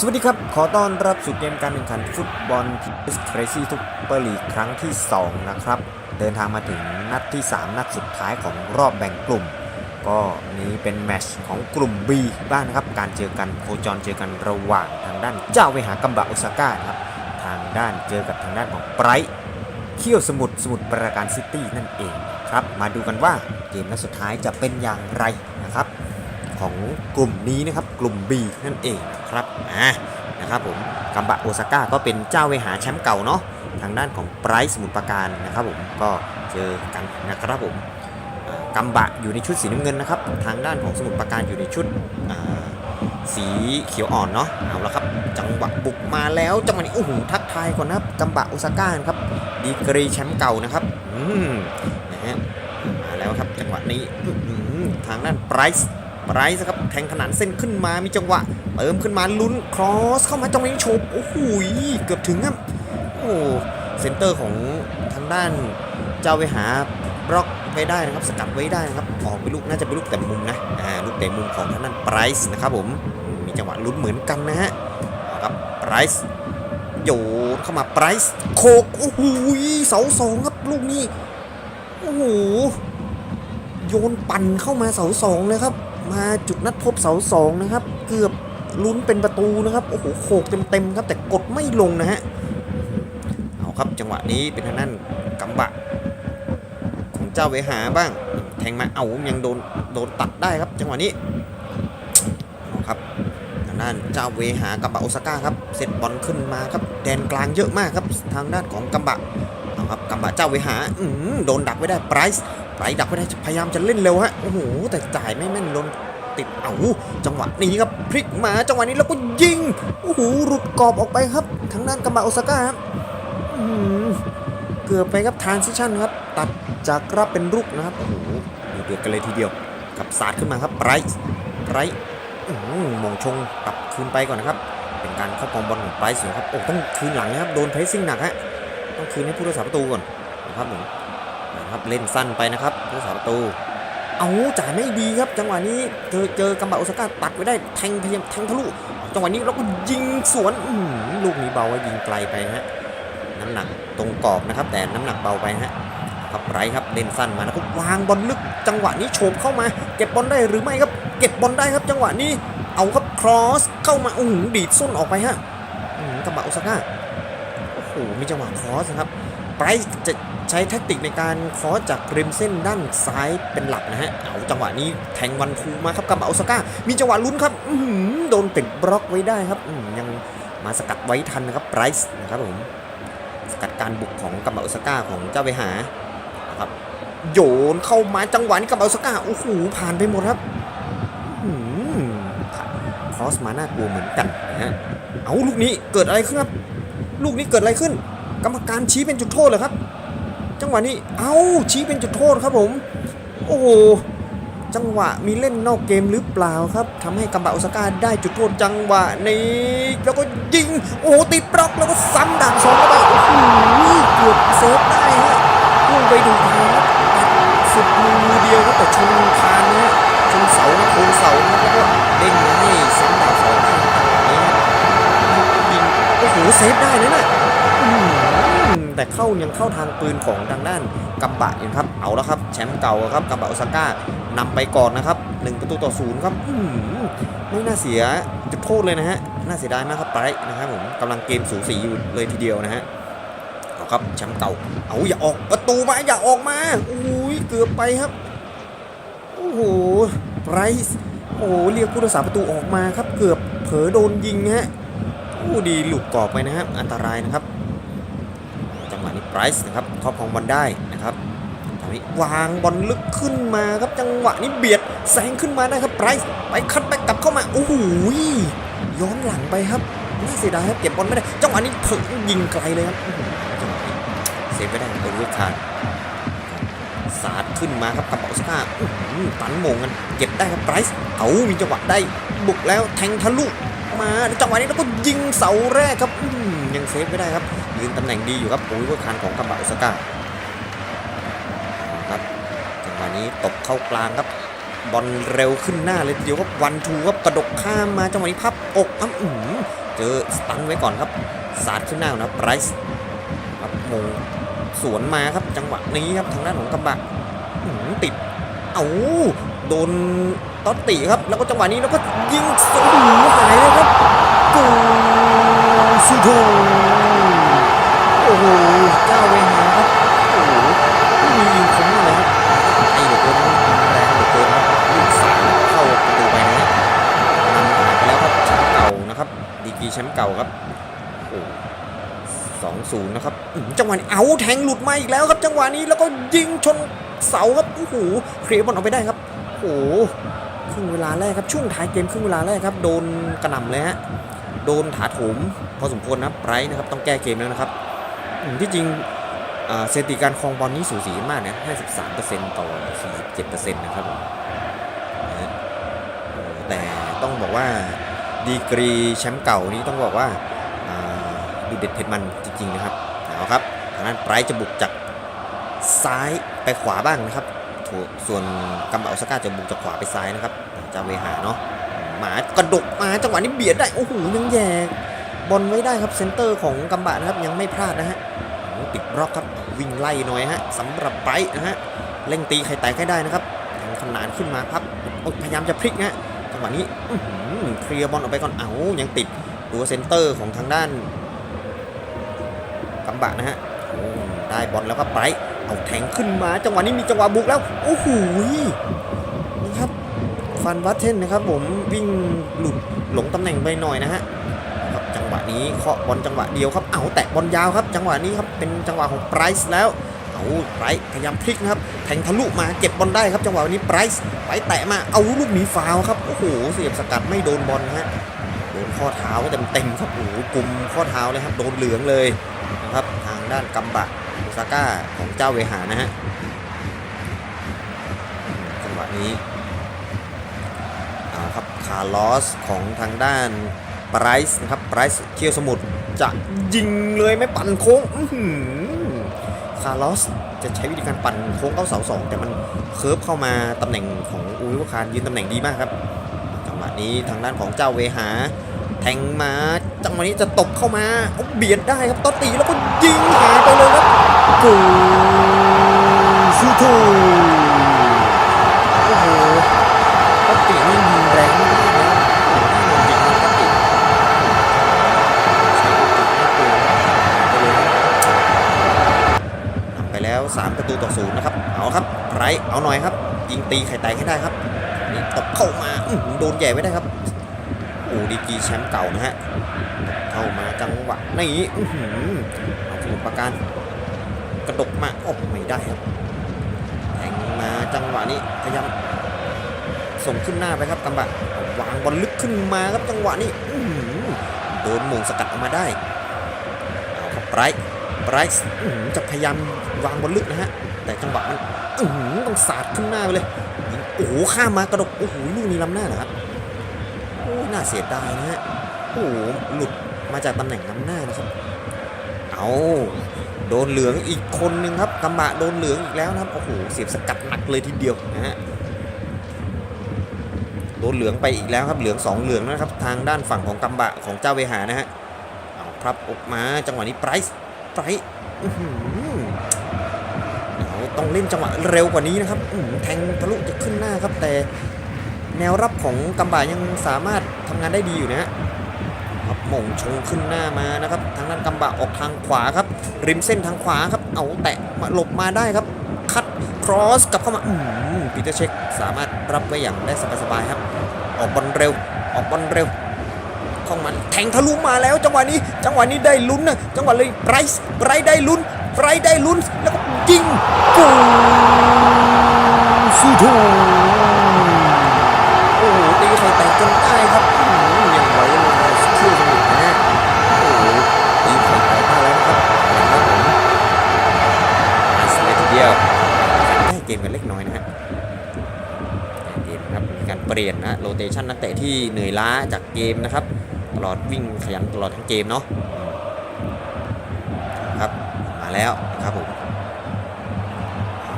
สวัสดีครับ ขอต้อนรับสู่เกมการแข่งขันฟุตบอลพีเอสเครซี่ทุกเปอร์ลีกครั้งที่ 2 นะครับ เดินทางมาถึงนัดที่ 3 นัดสุดท้ายของรอบแบ่งกลุ่ม ก็นี้เป็นแมตช์ของกลุ่ม B บ้างนะครับ การเจอกันโคจรเจอกันระหว่างทางด้านเจ้าเวหากัมบะโอซาก้านะครับ ทางด้านเจอกับทางด้านของไบรท์เขี้ยวสมุทรสมุทรปราการซิตี้นั่นเองครับ มาดูกันว่าเกมนัดสุดท้ายจะเป็นอย่างไรนะครับ ของกลุ่มนี้นะครับกลุ่ม B นั่นเองครับอ่านะครับผมกัมบะโอซาก้าก็เป็นเจ้าเวหาแชมป์เก่าเนาะทางด้านของไบรท์สมุทรปราการนะครับผมก็เจอกันนะครับผมกัมบะอยู่ในชุดสีน้ำเงินนะครับทางด้านของสมุทรปราการอยู่ในชุดสีเขียวอ่อนเนาะเอาละครับ จังหวะบุกมาแล้วจังหวะนี้โอ้โหทักทายก่อนนะครับกัมบะโอซาก้าครับดีกรีแชมป์เก่านะครับอืมนะฮะมาแล้วครับจังหวะนี้ทางด้านไบรท์ ไรท์ครับแทงขนานเส้นขึ้นมามีจังหวะเติมขึ้นมาลุ้นครอสเข้ามาจังหวะนี้โฉบโอ้โหเกือบถึงครับโอ้เซนเตอร์ของทางด้านเจ้าไปหาบล็อกไว้ได้นะครับสกัดไว้ได้นะครับออกไปลูกน่าจะเป็นลูกแต่มุมนะอ่าลูกแต่มุมของทางด้านไรท์นะครับผมมีจังหวะลุ้นเหมือนกันนะฮะครับไรท์โยนเข้ามาไรท์โคกโอ้โหเสาสองครับลูกนี้โอ้โหโยนปั่นเข้ามาเสาสองเลยครับ มาจุดนัดพบเสาสองนะครับ เกือบลุ้นเป็นประตูนะครับ โอ้โหโขกเต็มๆครับ แต่กดไม่ลงนะฮะ เอาครับจังหวะนี้เป็นทางด้นกำบะ ของเจ้าเวหาบ้าง แทงมาเอายังโดนโดนตัดได้ครับ จังหวะนี้เอาครับทางด้านเจ้าเวหากับบะโอซาก้าครับเซตบอลขึ้นมาครับแดนกลางเยอะมากครับทางด้านของกัมบะเอาครับกัมบะเจ้าเวหาอืโดนดักไว้ได้ไบรท์ ไปดักไม่ได้พยายามจะเล่นเร็วฮะโอ้โหแต่จ่ายไม่แม่นโดนติดเอาจังหวะนี้ครับพลิกมาจังหวะนี้แล้วก็ยิงโอ้โหหลุดกรอบออกไปครับทางด้านกัมบะโอซาก้าครับเกือบไปครับทานซิชันครับ ตัดจากรับเป็นรุกนะครับโอ้โหเดือดกันเลยทีเดียวกับสาดขึ้นมาครับไรท์ไรท์อื้องชงกลับคืนไปก่อนนะครับ เป็นการเข้าปองบอลของไรท์เสียครับโอ้ต้องคืนหลังนะครับโดนเพรสซิ่งหนักฮะต้องคืนให้ผู้รักษาประตูก่อนนะครับผม ครับเล่นสั้นไปนะครับผู้สาประตู เอาจ่ายไม่ดีครับ จังหวะนี้เจอเจอกัมบะโอซาก้าตัดไว้ได้แทงพยายามแทงทะลุจังหวะนี้เราก็ยิงสวนอื้อหือลูกนี้เบาไว้ยิงไกลไปฮะน้ำหนักตรงกรอบนะครับ แต่น้ำหนักเบาไปฮะครับไรครับเล่นสั้นมานะครับวางบอลลึกจังหวะนี้โฉบเข้ามา เก็บบอลได้หรือไม่ครับ เก็บบอลได้ครับ จังหวะนี้เอาครับครอสเข้ามาอื้อหือดีดส้นออกไปฮะกัมบะโอซาก้าโอ้โหมีจังหวะครอสนะครับไบรท์จะ ใช้แท็กติกในการเคอจากริมเส้นด้านซ้ายเป็นหลักนะฮะ เอาจังหวะนี้แทงวันทูมาครับกับโอซาก้า มีจังหวะลุ้นครับอืโดนติดบล็อกไว้ได้ครับอืมยังมาสกัดไว้ทันนะครับไบรท์นะครับผมสกัดการบุกของกัมบะโอซาก้าของเจ้าไปหาครับโยนเข้ามาจังหวะนี้กัมบะโอซาก้าโอ้โหผ่านไปหมดครับอื้อหือคอสมาน่ากลัวเหมือนกันนะฮะเอาลูกนี้เกิดอะไรขึ้นครับลูกนี้เกิดอะไรขึ้น กรรมการชี้เป็นจุดโทษเหรอครับ งหวะนี้ เอ้าชี้เป็นจุดโทษครับผม โอ้โห จังหวะมีเล่นนอกเกมหรือเปล่าครับทำให้กัมบะโอซาก้าได้จุดโทษจังหวะนี้ แล้วก็ยิง โอ้โหติดบล็อกแล้วก็ซ้ำดักสองเข้าไป โอ้โหเกือบเซฟได้ฮะพุ่งไปดูทางครับสุดมือเดียวครับแต่ชนคานนะ ชนเสาโคนเสานะแล้วก็เด้งมาให้ซ้ำดักสองข้างนี้ยิง โอ้โห เซฟได้นะน่ะ แต่เข้ายังเข้าทางปืนของทางด้านกัมบะอยู่ครับเอาแล้วครับแชมป์เก่าครับกัมบะโอซาก้านำไปก่อนนะครับ1ประตูต่อศูนย์ครับอืมไม่น่าเสียจุดโทษเลยนะฮะน่าเสียดายมากครับไปนะครับผมกำลังเกมสูสีอยู่เลยทีเดียวนะฮะเอาครับแชมป์เก่าเอาอย่าออกประตูมาอย่าออกมาโอ้ยเกือบไปครับโอ้โหไรส์โอ้โหเรียกผู้รักษาประตูออกมาครับ เกือบเผลอโดนยิงฮะโอ้ดีหลุดกรอบไปนะครับอันตรายนะครับ ไรส์นะครับครอบครองบอลได้นะครับตอนนี้วางบอลลึกขึ้นมาครับจังหวะนี้เบียดแซงขึ้นมาได้ครับไรส์ไปคัดไปกลับเข้ามาโอ้โหย้อนหลังไปครับน่าเสียดายครับเก็บบอลไม่ได้จังหวะนี้เผลอยิงไกลเลยครับเซฟไม่ได้โดนลูกคานสาดขึ้นมาครับกับเบาสก้าตันโมงกันเก็บได้ครับไรส์เอามีจังหวะได้บุกแล้วแทงทะลุมาจังหวะนี้แล้วก็ยิงเสาแรกครับยังเซฟไม่ได้ครับ ยืนตำแหน่งดีอยู่ครับโอ้ยว่าคานของกัมบะโอซาก้าครับจังหวะนี้ตบเข้ากลางครับบอลเร็วขึ้นหน้าเลยทีเดียวครับวันทูครับกระดกข้ามมาจังหวะนี้พับอกอ้ำอืมเจอสตันไว้ก่อนครับสาดขึ้นหน้านะไบรส์ครับมงสวนมาครับจังหวะนี้ครับทางด้านของกำบะติดเอาโดนต๊อตติครับ แล้วก็จังหวะนี้แล้วก็ยิงสวนหูหายเลยครับกูสุโโอ้โหเจ้าเวหาครับโอ้โหไม่มียิงคมเลยครับไอ้เหลือเกินแรงเหลือเกินครับลูกสามเข้าประตูไปนะฮะนำผ่านไปแล้วครับแชมป์เก่านะครับดีกรีแชมป์เก่าครับโอ้สองศูนย์นะครับอื้อหือจังหวะนี้เอาแทงหลุดมาอีกแล้วครับ จังหวะนี้แล้วก็ยิงชนเสาครับโอ้โหเคลียร์บอลออกไปได้ครับโอ้โหครึ่งเวลาแรกครับช่วงท้ายเกมครึ่งเวลาแรกครับโดนกระหน่ำเลยฮะโดนถาโถมพอสมควรนะไบรท์นะครับต้องแก้เกมแล้วนะครับ ที่จริงอ่าสถิติการครองบอลนี้สูสีมากนะ 53%ต่อ 47%นะครับผมนะฮะเออแต่ต้องบอกว่าดีกรีแชมป์เก่านี้ต้องบอกว่าดูเด็ดเผ็ดมันจริง ๆ นะครับ เอาครับทางนั้นไบรท์จะบุกจากซ้ายไปขวาบ้างนะครับ ส่วนกัมบาอซาก้าจะบุกจากขวาไปซ้ายนะครับจาเวหาเนาะหมากระดกมาจังหวะนี้เบียดได้ โอ้โหยังแยก บอลไว้ได้ครับเซนเตอร์ของกัมบะนะครับยังไม่พลาดนะฮะติดบล็อกครับวิ่งไล่หน่อยฮะสำหรับไบรท์นะฮะเร่งตีใครแตกให้ได้นะครับยังขนานขึ้นมาครับพยายามจะพลิกนะฮะจังหวะนี้เคลียร์บอลออกไปก่อนเอายังติดตัวเซนเตอร์ของทางด้านกัมบะนะฮะได้บอลแล้วก็ไบรท์เอาแทงขึ้นมา จังหวะนี้มีจังหวะบุกแล้วโอ้โหนี่ครับฟันวัตเทนนะครับผมวิ่งหลุดหลงตำแหน่งไปหน่อยนะฮะ นี้เคาะบอลจังหวะเดียวครับ เอาแตะบอลยาวครับ จังหวะนี้ครับเป็นจังหวะของไบรซ์แล้วเอาไบรซ์พยายามพลิกนะครับแทงทะลุมาเก็บบอลได้ครับ จังหวะนี้ไบรซ์ไปแตะมาเอาลูกหมีฟาวครับโอ้โหเสียบสกัดไม่โดนบอลฮะโดนข้อเท้าเต็มๆครับโอ้โหกลุ่มข้อเท้าเลยครับโดนเหลืองเลยนะครับทางด้านกัมบะโอซาก้าของเจ้าเวหานะฮะจังหวะนี้เอาครับคาร์ลอสของทางด้าน ไบรซ์นะครับไบรซ์เคียวสมุทรจะยิงเลยไม่ปั่นโค้งคาร์ลอสจะใช้วิธีการปั่นโค้งเข้าเสาสองแต่มันเคิร์ฟเข้ามาตำแหน่งของอูริวคารยืนตำแหน่งดีมากครับจังหวะนี้ทางด้านของเจ้าเวหา แทงมาจังหวะนี้จะตบเข้ามาเอาเบียดได้ครับต๊อตตีแล้วก็ยิงหาไปเลยครับกูซูโตโอ้โหต๊อตตีนี่ยิงแรงมากๆนะโอ้โหยิงต๊อตตีใช้โอกาสไม่เกินไปเลยครับนำไปแล้ว 3 ประตูต่อศูนย์นะครับ เอาครับไรเอาหน่อยครับ ยิงตีไข่แตกให้ได้ครับนี่ตบเข้ามาอือโดนแย่ไว้ได้ครับโอ้ดีกีแชมป์เก่านะฮะเข้ามาจังหวะนี้อื้อหือเอาสมุดประการกระดกมาโอ้ไม่ได้ครับแทงมาจังหวะนี้พยายามส่งขึ้นหน้าไปครับกำบะวางบอลลึกขึ้นมาครับจังหวะนี้อื้อหือโดนหมงสกัดออกมาได้เอาครับไร ไรท์จะพยายามวางบอลลึกนะฮะ แต่จังหวะมันอื้อหือต้องสาดขึ้นหน้าไปเลย โอ้โห ข้ามมากระดก โอ้โห ลูกนี้ล้ำหน้าเหรอครับโอ้ยน่าเสียดายนะฮะ โอ้โห หลุดมาจากตำแหน่งน้ำหน้านะครับ เอาโดนเหลืองอีกคนนึงครับกำบะโดนเหลืองอีกแล้วนะครับ โอ้โห เสียบสกัดหนักเลยทีเดียวนะฮะ โดนเหลืองไปอีกแล้วครับ เหลืองสองเหลืองนะครับ ทางด้านฝั่งของกำบะของเจ้าเวหานะฮะ เอาครับออกมา จังหวะนี้ไพรส์ ไพรส์อื้อหือเอาต้องเล่นจังหวะเร็วกว่านี้นะครับแทงทะลุจะขึ้นหน้าครับ แต่แนวรับของกัมบายังสามารถทำงานได้ดีอยู่นะฮะครับหม่งชงขึ้นหน้ามานะครับ ทางด้านกัมบะออกทางขวาครับ ริมเส้นทางขวาครับ เอาแตะมาหลบมาได้ครับ คัดครอสกลับเข้ามาอืปีเตอร์เช็คสามารถรับไว้อย่างได้สบายๆครับ ออกบอลเร็ว ออกบอลเร็ว ข้ามาแทงทะลุมาแล้ว จังหวะนี้ จังหวะนี้ได้ลุ้นนะจังหวะเลยไบรซ์ไบรซ์ได้ลุ้นไบรซ์ได้ลุ้นแล้วก็ยิงกูซูโตโอ้โหตีไข่แตกจนได้ครับยังไหวเลยเชื่อสนุกนะโอ้โหตีไข่แตกได้แล้วนะครับนะครับผมอาสเลยทีเดียวได้เกมกันเล็กน้อยนะฮะเกมนครับมีการเปลี่ยนนะโรเตชันนักเตะที่เหนื่อยล้าจากเกมนะครับ อดวิ่งขยันตลอดทั้งเกมเนาะครับมาแล้วครับผม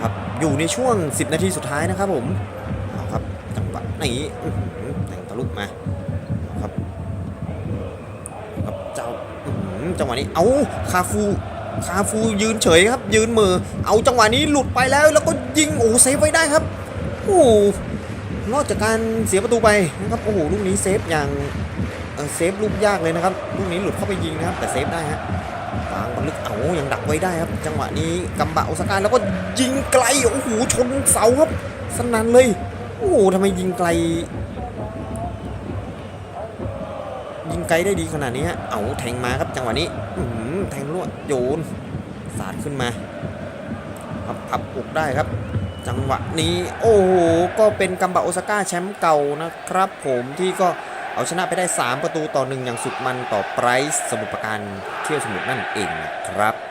ครับอยู่ในช่วง 10 นาทีสุดท้ายนะครับผมครับจังหวะนี้อื้อหือแต่งทะลุมาเอาครับเจ้าอื้อหือจังหวะนี้เอาคาฟูคาฟูยืนเฉยครับ ยืนมือ เอาจังหวะนี้หลุดไปแล้ว แล้วก็ยิงโอ้เซฟไว้ได้ครับโอ้โหนอกจากการเสียประตูไปนะครับโอ้โหลูกนี้เซฟอย่าง เซฟลูกยากเลยนะครับลูกนี้หลุดเข้าไปยิงนะครับ แต่เซฟได้ฮะวางบอลลึกเอายังดักไว้ได้ครับ จังหวะนี้กัมบะโอซาก้าแล้วก็ยิงไกลโอ้โหชนเสาครับ สนั่นเลยโอ้โหทำไมยิงไกล ยิงไกลได้ดีขนาดนี้ฮะเอาแทงมาครับจังหวะนี้อืแทงลวดโยนสาดขึ้นมาพับพับอกได้ครับ จังหวะนี้ โอ้โหก็เป็นกัมบะโอซาก้าแชมป์เก่านะครับ ผมที่ก็ เอาชนะไปได้ 3 ประตูต่อหนึ่งอย่างสุดมันต่อไบรส์สมุทรปราการเที่ยวสมุทรนั่นเองนะครับ